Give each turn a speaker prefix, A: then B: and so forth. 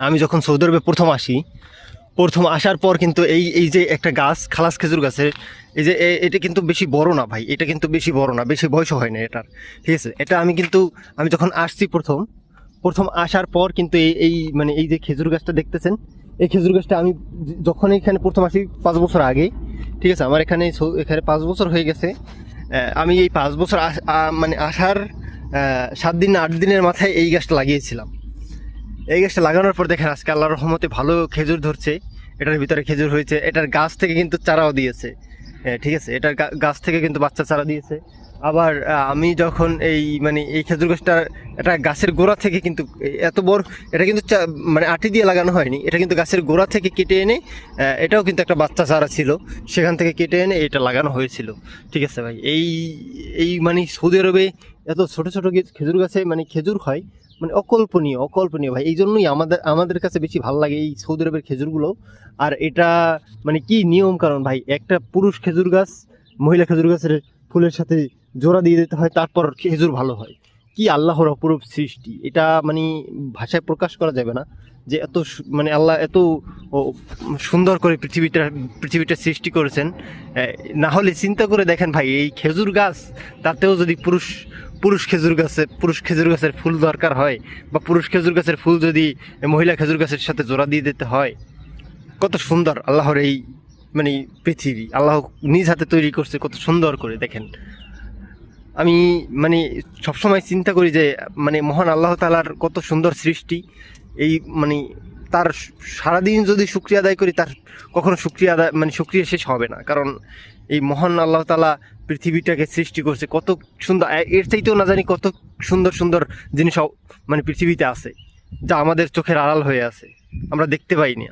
A: আমি যখন সৌদি আরবে প্রথম আসি, প্রথম আসার পর কিন্তু এই এই যে একটা গাছ, খালাস খেজুর গাছের, এই যে এটা কিন্তু বেশি বড় না ভাই, এটা কিন্তু বেশি বড় না, বেশি বয়স হয় না এটার, ঠিক আছে? এটা আমি কিন্তু, আমি যখন আসছি প্রথম প্রথম আসার পর কিন্তু এই এই মানে এই যে খেজুর গাছটা দেখতেছেন, এই খেজুর গাছটা আমি যখন এখানে প্রথম আসি, পাঁচ বছর আগে, ঠিক আছে? আমার এখানে এখানে পাঁচ বছর হয়ে গেছে আমি এই পাঁচ বছর মানে আসার সাত দিন আট দিনের মাথায় এই গাছটা লাগিয়েছিলাম। এই গাছটা লাগানোর পর দেখেন আজকে আল্লাহ রহমতে ভালো খেজুর ধরছে। এটার ভিতরে খেজুর হয়েছে। এটার গাছ থেকে কিন্তু চারাও দিয়েছে। হ্যাঁ, ঠিক আছে। এটার গাছ থেকে কিন্তু বাচ্চা চারা দিয়েছে। আবার আমি যখন এই মানে এই খেজুর গাছটা এটা গাছের গোড়া থেকে কিন্তু এত বড় এটা কিন্তু মানে আটি দিয়ে লাগানো হয়নি। এটা কিন্তু গাছের গোড়া থেকে কেটে এনে এটাও কিন্তু একটা বাচ্চা চারা ছিল। সেখান থেকে কেটে এনে এটা লাগানো হয়েছিল। ঠিক আছে ভাই। এই এই মানে সৌদি আরবে এত ছোট ছোট খেজুর গাছে মানে খেজুর হয় মানে অকল্পনীয় অকল্পনীয় ভাই। এই জন্যই আমাদের আমাদের কাছে বেশি ভালো লাগে এই সৌদি আরবের খেজুরগুলো। আর এটা মানে কি নিয়ম কারণ ভাই, একটা পুরুষ খেজুর গাছ মহিলা খেজুর গাছের ফুলের সাথে জোড়া দিয়ে দিতে হয়, তারপর খেজুর ভালো হয়। কি আল্লাহর অপরূপ সৃষ্টি। এটা মানে ভাষায় প্রকাশ করা যাবে না যে এত মানে আল্লাহ এত ও, সুন্দর করে পৃথিবীটা পৃথিবীটা সৃষ্টি করেছেন। না হলে চিন্তা করে দেখেন ভাই এই খেজুর গাছ তাতেও যদি পুরুষ পুরুষ খেজুর গাছে পুরুষ খেজুর গাছের ফুল দরকার হয় বা পুরুষ খেজুর গাছের ফুল যদি মহিলা খেজুর গাছের সাথে জোড়া দিয়ে দিতে হয় কত সুন্দর আল্লাহর এই মানে পৃথিবী আল্লাহ নিজ হাতে তৈরি করছে কত সুন্দর করে দেখেন। আমি মানে সবসময় চিন্তা করি যে মানে মহান আল্লাহ তালার কত সুন্দর সৃষ্টি এই মানে তার সারাদিন যদি শুক্রিয়া আদায় করি, তার কখনো শুক্রিয়া আদায় মানে শুক্রিয়া শেষ হবে না। কারণ এই মহান আল্লাহ তালা পৃথিবীটাকে সৃষ্টি করছে, কত সুন্দর এর চাইতেও না জানি কত সুন্দর সুন্দর জিনিস মানে পৃথিবীতে আছে, যা আমাদের চোখের আড়াল হয়ে আছে। আমরা দেখতে পাই না